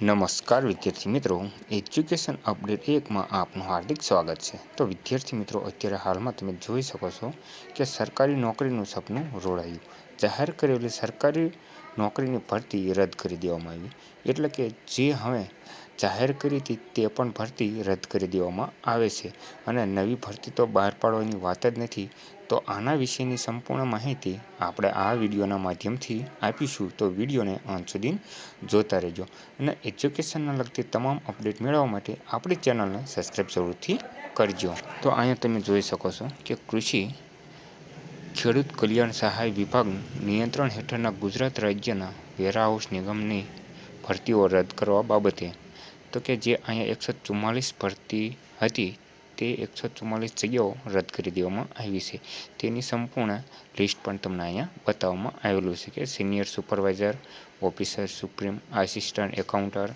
નમસ્કાર, વિદ્યાર્થી મિત્રો. એજ્યુકેશન અપડેટ એકમાં આપનું હાર્દિક સ્વાગત છે. તો વિદ્યાર્થી મિત્રો, અત્યારે હાલમાં તમે જોઈ શકો છો કે સરકારી નોકરીનું સપનું રોડાયું. જાહેર કરેલી સરકારી નોકરીની ભરતી રદ કરી દેવામાં આવી. એટલે કે જે હવે જાહેર કરી હતી તે પણ ભરતી રદ કરી દેવામાં આવે છે. અને નવી ભરતી તો બહાર પાડવાની વાત જ નથી. તો આના વિશેની સંપૂર્ણ માહિતી આપણે આ વિડીયોના માધ્યમથી આપીશું. તો વિડીયોને અંત સુધી જોતા રહેજો. અને એજ્યુકેશનને લગતી તમામ અપડેટ મેળવવા માટે આપણી ચેનલને સબસ્ક્રાઈબ જરૂરથી કરજો. તો અહીંયા તમે જોઈ શકો છો કે કૃષિ ખેડૂત કલ્યાણ સહાય વિભાગ નિયંત્રણ હેઠળના ગુજરાત રાજ્યના વેરાહાઉસ નિગમની ભરતીઓ રદ કરવા બાબતે, તો કે જે અહીંયા એકસો ચુમ્માલીસ ભરતી હતી, તે એકસો ચુમ્માલીસ જગ્યાઓ રદ કરી દેવામાં આવી છે. તેની સંપૂર્ણ લિસ્ટ પણ તમને અહીંયા બતાવવામાં આવેલું છે કે senior supervisor, officer, supreme assistant accountant